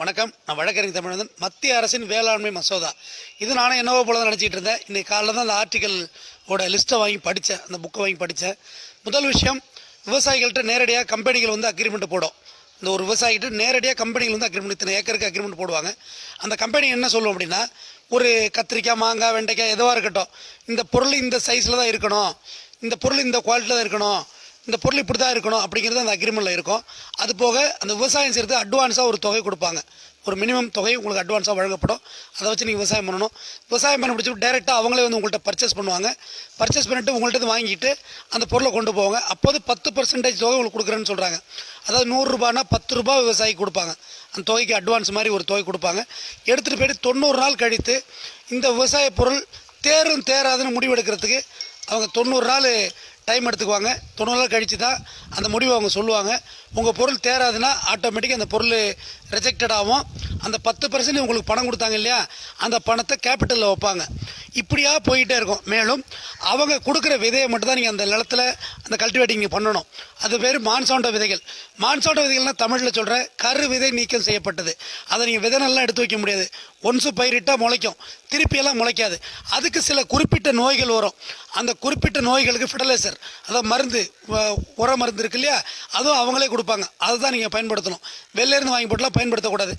வணக்கம். நான் வழக்கறிஞர் தமிழன் மத்திய அரசின் வேளாண்மை மசோதா. இது நானும் என்னவோ போல தான் நினச்சிட்டு இருந்தேன். இன்றைக்கி காலையில் தான் அந்த ஆர்டிக்கலோட லிஸ்ட்டை வாங்கி படித்தேன் அந்த புக்கை வாங்கி படித்தேன் முதல் விஷயம் விவசாயிகள்கிட்ட நேரடியாக கம்பெனிகள் வந்து அக்ரிமெண்ட் போடும். இந்த ஒரு விவசாயிகிட்ட நேரடியாக கம்பெனிகள் வந்து அக்ரிமெண்ட் இத்தனை ஏக்கருக்கு அக்ரிமெண்ட் போடுவாங்க. அந்த கம்பெனி என்ன சொல்லும் அப்படின்னா ஒரு கத்திரிக்காய் மாங்காய் வெண்டைக்காய் எதுவாக இருக்கட்டும் இந்த பொருள் இந்த சைஸில் தான் இருக்கணும். இந்த பொருள் இந்த குவாலிட்டியில் தான் இருக்கணும். இந்த பொருள் இப்படி தான் இருக்கணும் அப்படிங்கிறது அந்த அக்ரிமெண்ட்டில் இருக்கும். அது போக அந்த விவசாயம் செய்கிறது அட்வான்ஸாக ஒரு தொகை கொடுப்பாங்க. ஒரு மினிமம் தொகை உங்களுக்கு அட்வான்ஸாக வழங்கப்படும். அதை வச்சு நீங்கள் விவசாயம் பண்ணணும். விவசாயம் பண்ண முடிச்சு டேரெக்டாக அவங்களே வந்து உங்கள்கிட்ட பர்ச்சேஸ் பண்ணுவாங்க. பர்ச்சேஸ் பண்ணிவிட்டு உங்கள்கிட்ட வாங்கிட்டு அந்த பொருளை கொண்டு போவாங்க. அப்போது பத்து பர்சன்டேஜ் தொகை உங்களுக்கு கொடுக்குறேன்னு சொல்கிறாங்க அதாவது நூறுரூபானா பத்து ரூபா விவசாயிக்கு கொடுப்பாங்க. அந்த தொகைக்கு அட்வான்ஸ் மாதிரி ஒரு தொகை கொடுப்பாங்க. எடுத்துகிட்டு போயிட்டு தொண்ணூறு நாள் கழித்து இந்த விவசாய பொருள் தேரும் தேராதுன்னு முடிவெடுக்கிறதுக்கு அவங்க தொண்ணூறு நாள் டைம் எடுத்துக்குவாங்க. தொண்ணூறு நாள் கழித்து தான் அந்த முடிவை அவங்க சொல்லுவாங்க. உங்கள் பொருள் தேராதுன்னா ஆட்டோமேட்டிக்காக அந்த பொருள் ரிஜெக்டட் ஆகும். அந்த பத்து பர்சன்ட் உங்களுக்கு பணம் கொடுத்தாங்க இல்லையா? அந்த பணத்தை கேபிட்டலில் வைப்பாங்க. இப்படியாக போயிட்டே இருக்கும். மேலும் அவங்க கொடுக்குற விதையை மட்டும் தான் நீங்கள் அந்த நிலத்துல அந்த கல்டிவேட்டிங் பண்ணணும். அது பேர் மான்சாண்ட விதைகள். மான்சாண்ட விதைகள்னால் தமிழில் சொல்கிறேன் கரு விதை நீக்கம் செய்யப்பட்டது. அதை நீங்கள் விதை நல்லா எடுத்து வைக்க முடியாது. ஒன்ஸு பயிரிட்டால் முளைக்கும். திருப்பியெல்லாம் முளைக்காது. அதுக்கு சில குறிப்பிட்ட நோய்கள் வரும். அந்த குறிப்பிட்ட நோய்களுக்கு ஃபெர்டிலைசர் அதாவது மருந்து உர மருந்து இருக்கு இல்லையா? அதுவும் அவங்களே கொடுப்பாங்க. அதை தான் நீங்கள் பயன்படுத்தணும் வெளிலேருந்து வாங்கி போட்டுலாம் பயன்படுத்தக்கூடாது.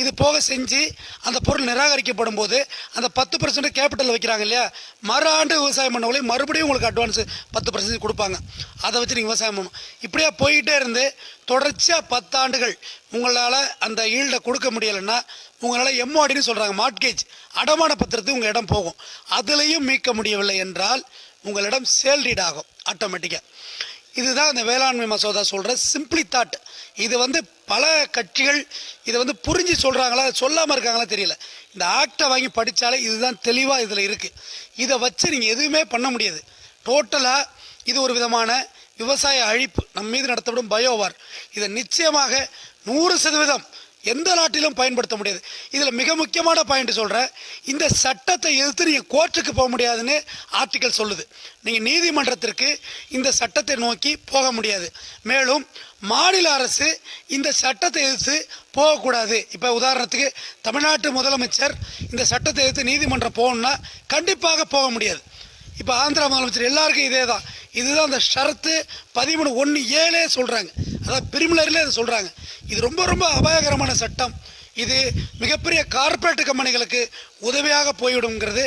இது போக செஞ்சு அந்த பொருள் நிராகரிக்கப்படும் போது அந்த பத்து பர்சன்ட் கேபிட்டல் வைக்கிறாங்க இல்லையா? மறு ஆண்டு விவசாயம் பண்ணவங்களே மறுபடியும் உங்களுக்கு அட்வான்ஸ் பத்து பர்சன்டேஜ் கொடுப்பாங்க. அதை வச்சு நீங்கள் விவசாயம் பண்ணணும். இப்படியே போயிட்டே இருந்து தொடர்ச்சியாக பத்தாண்டுகள் உங்களால் அந்த ஈல்டை கொடுக்க முடியலைன்னா உங்களால் எம்ஓடின்னு சொல்கிறாங்க மார்ட்கேஜ் அடமான பத்திரத்துக்கு உங்கள் இடம் போகும். அதுலேயும் மீட்க முடியவில்லை என்றால் உங்களிடம் சேல்ரீட் ஆகும் ஆட்டோமேட்டிக்காக இதுதான் இந்த வேளாண்மை மசோதா சொல்கிற சிம்பிளி தாட் இது வந்து பல கட்சிகள் இதை வந்து புரிஞ்சு சொல்கிறாங்களா சொல்லாமல் இருக்காங்களா தெரியல. இந்த ஆக்டை வாங்கி படித்தாலே இதுதான் தெளிவாக இதில் இருக்குது இதை வச்சு நீங்கள் எதுவுமே பண்ண முடியாது. டோட்டலாக இது ஒரு விதமான விவசாய அழிப்பு. நம் மீது நடத்தப்படும் பயோவார் இதை நிச்சயமாக நூறு சதவீதம் எந்த நாட்டிலும் பயன்படுத்த முடியாது. இதில் மிக முக்கியமான பாயிண்ட் சொல்கிறேன் இந்த சட்டத்தை எதிர்த்து நீங்கள் கோர்ட்டுக்கு போக முடியாதுன்னு ஆர்டிக்கல் சொல்லுது. நீங்கள் நீதிமன்றத்திற்கு இந்த சட்டத்தை நோக்கி போக முடியாது. மேலும் மாநில அரசு இந்த சட்டத்தை எதிர்த்து போகக்கூடாது. இப்போ உதாரணத்துக்கு தமிழ்நாட்டு முதலமைச்சர் இந்த சட்டத்தை எதிர்த்து நீதிமன்றம் போகணுன்னா கண்டிப்பாக போக முடியாது. இப்போ ஆந்திரா முதலமைச்சர் எல்லாருக்கும் இதே தான் இதுதான் அந்த ஷரத்து பதிமூணு ஒன்று ஏழே சொல்கிறாங்க அதாவது பிரிமிலரில் அதை சொல்கிறாங்க இது ரொம்ப ரொம்ப அபாயகரமான சட்டம். இது மிகப்பெரிய கார்ப்பரேட் கம்பெனிகளுக்கு உதவியாக போய்விடுங்கிறது